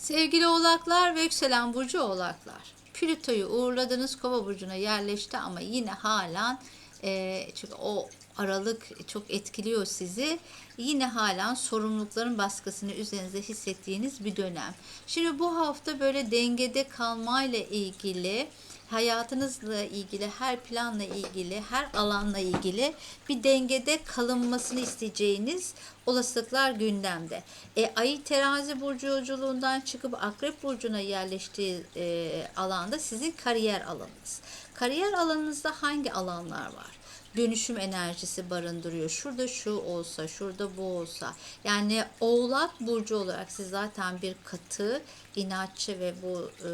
Sevgili oğlaklar ve yükselen burcu oğlaklar. Plüto'yu uğurladınız kova burcuna yerleşti ama yine halen e, çünkü o aralık çok etkiliyor sizi. Yine halen sorumlulukların baskısını üzerinize hissettiğiniz bir dönem. Şimdi bu hafta böyle dengede kalmayla ilgili hayatınızla ilgili, her planla ilgili, her alanla ilgili bir dengede kalınmasını isteyeceğiniz olasılıklar gündemde. E, ayı terazi burcu yolculuğundan çıkıp akrep burcuna yerleştiği e, alanda sizin kariyer alanınız. Kariyer alanınızda hangi alanlar var? Dönüşüm enerjisi barındırıyor. Şurada şu olsa, şurada bu olsa. Yani Oğlak burcu olarak siz zaten bir katı, inatçı ve bu e,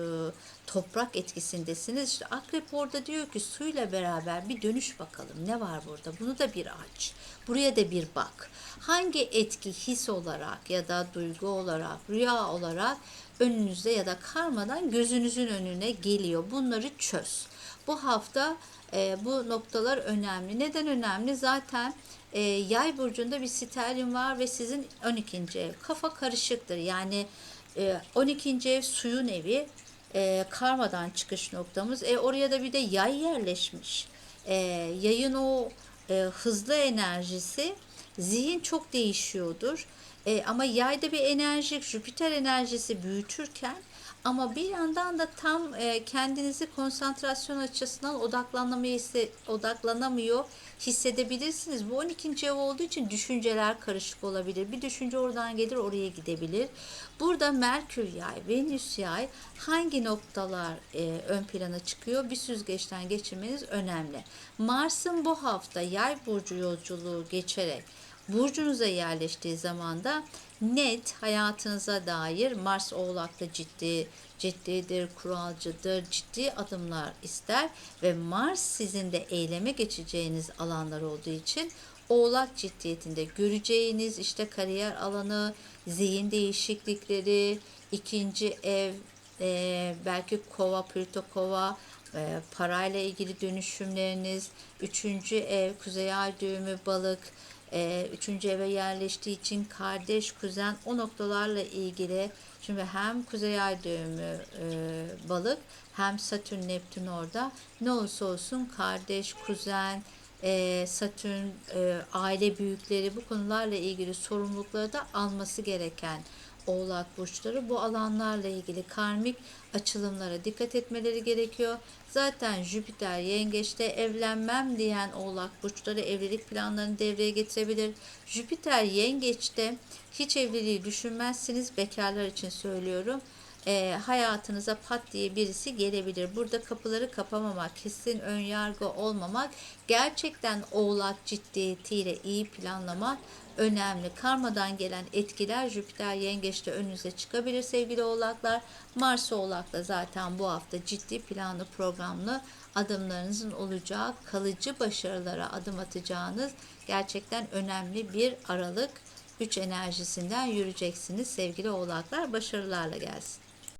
toprak etkisindesiniz. İşte Akrep orada diyor ki suyla beraber bir dönüş bakalım. Ne var burada? Bunu da bir aç. Buraya da bir bak. Hangi etki his olarak ya da duygu olarak, rüya olarak önünüzde ya da karmadan gözünüzün önüne geliyor. Bunları çöz. Bu hafta e, bu noktalar önemli. Neden önemli? Zaten e, yay burcunda bir sterlin var ve sizin 12. ev. Kafa karışıktır. Yani e, 12. ev suyun evi. E, karmadan çıkış noktamız. E, oraya da bir de yay yerleşmiş. E, yayın o e, hızlı enerjisi zihin çok değişiyordur. E, ama yayda bir enerji, Jüpiter enerjisi büyütürken ama bir yandan da tam e, kendinizi konsantrasyon açısından odaklanamıyor, odaklanamıyor hissedebilirsiniz. Bu 12. ev olduğu için düşünceler karışık olabilir. Bir düşünce oradan gelir oraya gidebilir. Burada Merkür yay, Venüs yay hangi noktalar e, ön plana çıkıyor? Bir süzgeçten geçirmeniz önemli. Mars'ın bu hafta yay burcu yolculuğu geçerek burcunuza yerleştiği zaman da net hayatınıza dair Mars Oğlak'ta ciddi ciddidir, kuralcıdır, ciddi adımlar ister ve Mars sizin de eyleme geçeceğiniz alanlar olduğu için Oğlak ciddiyetinde göreceğiniz işte kariyer alanı, zihin değişiklikleri, ikinci ev, e, belki kova, plüto kova, e, parayla ilgili dönüşümleriniz, üçüncü ev, kuzey ay düğümü, balık, e, üçüncü eve yerleştiği için kardeş, kuzen o noktalarla ilgili çünkü hem kuzey ay düğümü e, balık hem Satürn, Neptün orada. Ne olursa olsun kardeş, kuzen, e, Satürn, e, aile büyükleri bu konularla ilgili sorumlulukları da alması gereken Oğlak burçları bu alanlarla ilgili karmik açılımlara dikkat etmeleri gerekiyor. Zaten Jüpiter yengeçte evlenmem diyen Oğlak burçları evlilik planlarını devreye getirebilir. Jüpiter yengeçte hiç evliliği düşünmezsiniz bekarlar için söylüyorum e, hayatınıza pat diye birisi gelebilir. Burada kapıları kapamamak, kesin ön yargı olmamak, gerçekten oğlak ciddiyetiyle iyi planlamak önemli. Karmadan gelen etkiler Jüpiter yengeçte önünüze çıkabilir sevgili oğlaklar. Mars oğlakla zaten bu hafta ciddi planlı programlı adımlarınızın olacağı, kalıcı başarılara adım atacağınız gerçekten önemli bir aralık güç enerjisinden yürüyeceksiniz sevgili oğlaklar. Başarılarla gelsin.